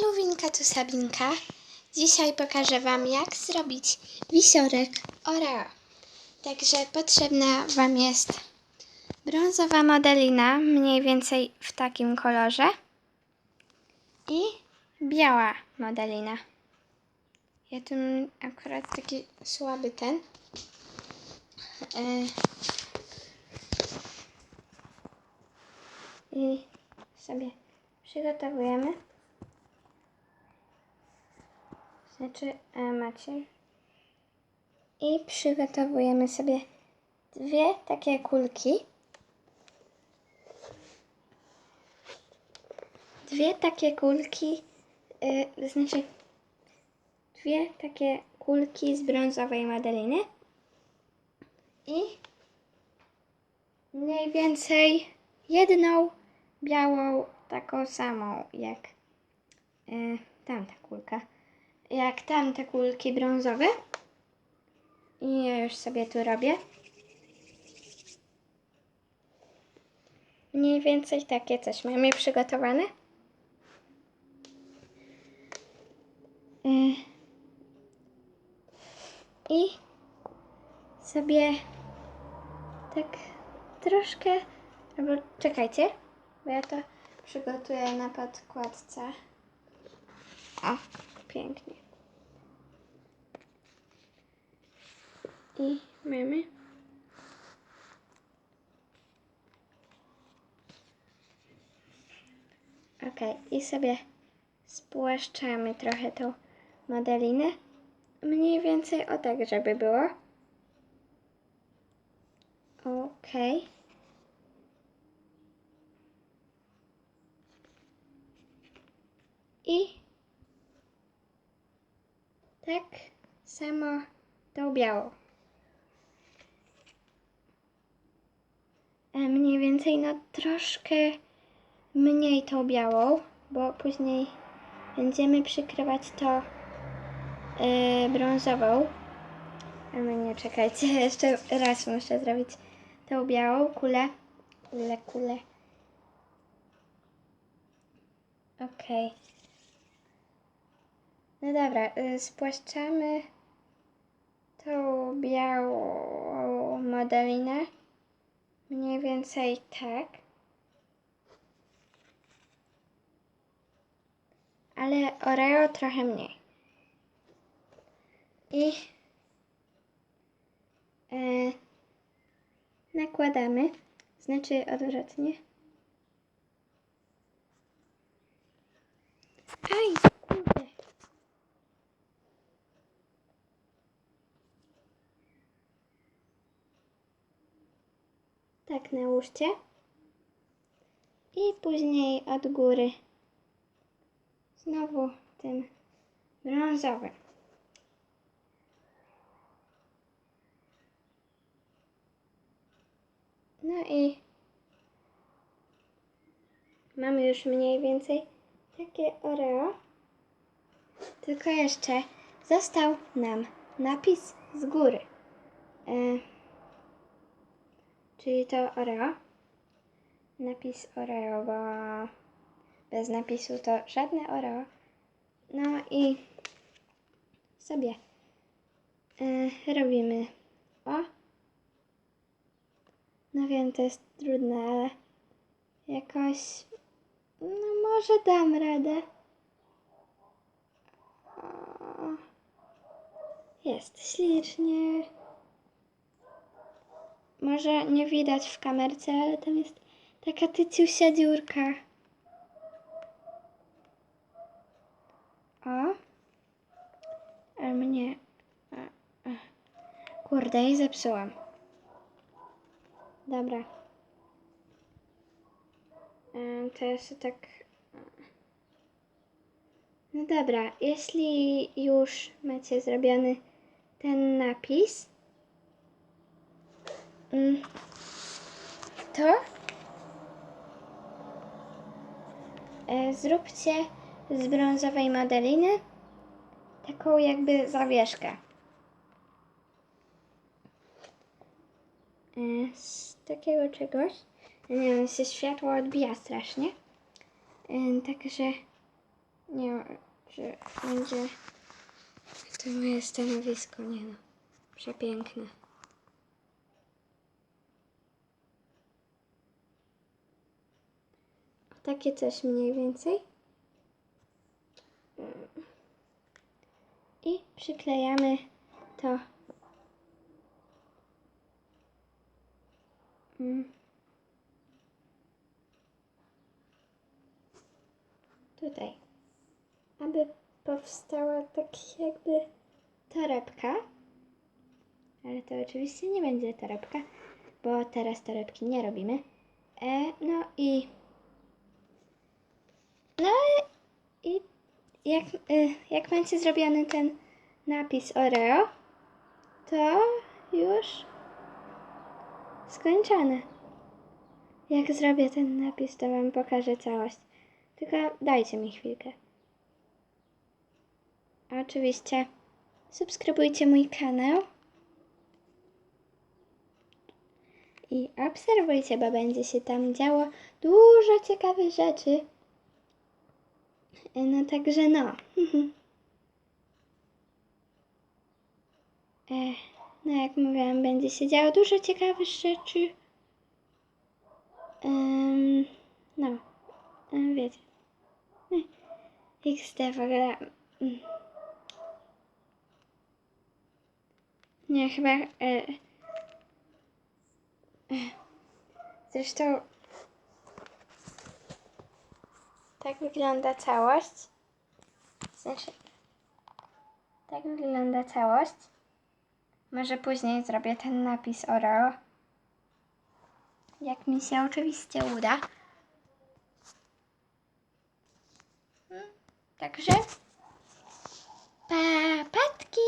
Halo Winka, tu Sabinka. Dzisiaj pokażę Wam jak zrobić wisiorek Oreo. Także potrzebna Wam jest brązowa modelina, mniej więcej w takim kolorze i biała modelina. Ja tu akurat taki słaby ten. E, I sobie przygotowujemy. Znaczy e, macie. I przygotowujemy sobie dwie takie kulki. Dwie takie kulki, y, znaczy dwie takie kulki z brązowej modeliny. I mniej więcej jedną białą, taką samą jak y, tamta kulka. Jak tamte kulki brązowe. I ja już sobie tu robię. Mniej więcej takie coś mamy przygotowane. Y, I sobie tak troszkę, albo czekajcie, bo ja to przygotuję na podkładce. O, pięknie. I mamy. Ok, i sobie spłaszczamy trochę tą modelinę. Mniej więcej o tak, żeby było. Ok. I tak samo tą białą. Mniej więcej, no troszkę mniej tą białą, bo później będziemy przykrywać to e, brązową. Ale nie, czekajcie, jeszcze raz muszę zrobić tą białą kulę. Kulę, kulę. Okej. No dobra, y, spłaszczamy tą białą modelinę. Mniej więcej tak. Ale Oreo trochę mniej. I e, nakładamy, znaczy odwrotnie. Aj, kurde. Tak nałóżcie. I później od góry znowu tym brązowym. No i mamy już mniej więcej takie Oreo. Tylko jeszcze został nam napis z góry. E, czyli to Oreo. Napis Oreo, bo bez napisu to żadne Oreo. No i sobie e, robimy o. No wiem, to jest trudne, ale jakoś, no może dam radę. O, jest ślicznie. Może nie widać w kamerce, ale tam jest taka tyciusia dziurka. O. Mnie... a, a. Kurde, i zepsułam. Dobra. To jeszcze tak... No dobra, jeśli już macie zrobiony ten napis, to e, zróbcie z brązowej modeliny taką jakby zawieszkę. E, Z takiego czegoś. Nie wiem, się światło odbija strasznie. E, Także Nie wiem, czy będzie to moje stanowisko, nie no. Przepiękne. Takie coś mniej więcej. I przyklejamy to. Mm. Tutaj. Aby powstała tak jakby torebka. Ale to oczywiście nie będzie torebka, bo teraz torebki nie robimy. E, no i no i jak, y, jak będzie zrobiony ten napis Oreo, to już skończone. Jak zrobię ten napis, to Wam pokażę całość. Tylko dajcie mi chwilkę. Oczywiście subskrybujcie mój kanał i obserwujcie, bo będzie się tam działo dużo ciekawych rzeczy. No także no. E, no jak mówiłam, będzie się działo dużo ciekawych rzeczy. Em, no, e, wiecie. E, XD w ogóle. mm. Nie, chyba... E, e, zresztą Tak wygląda całość. W sensie, tak wygląda całość. Może później zrobię ten napis Oreo. Jak mi się oczywiście uda. Hmm, także papatki!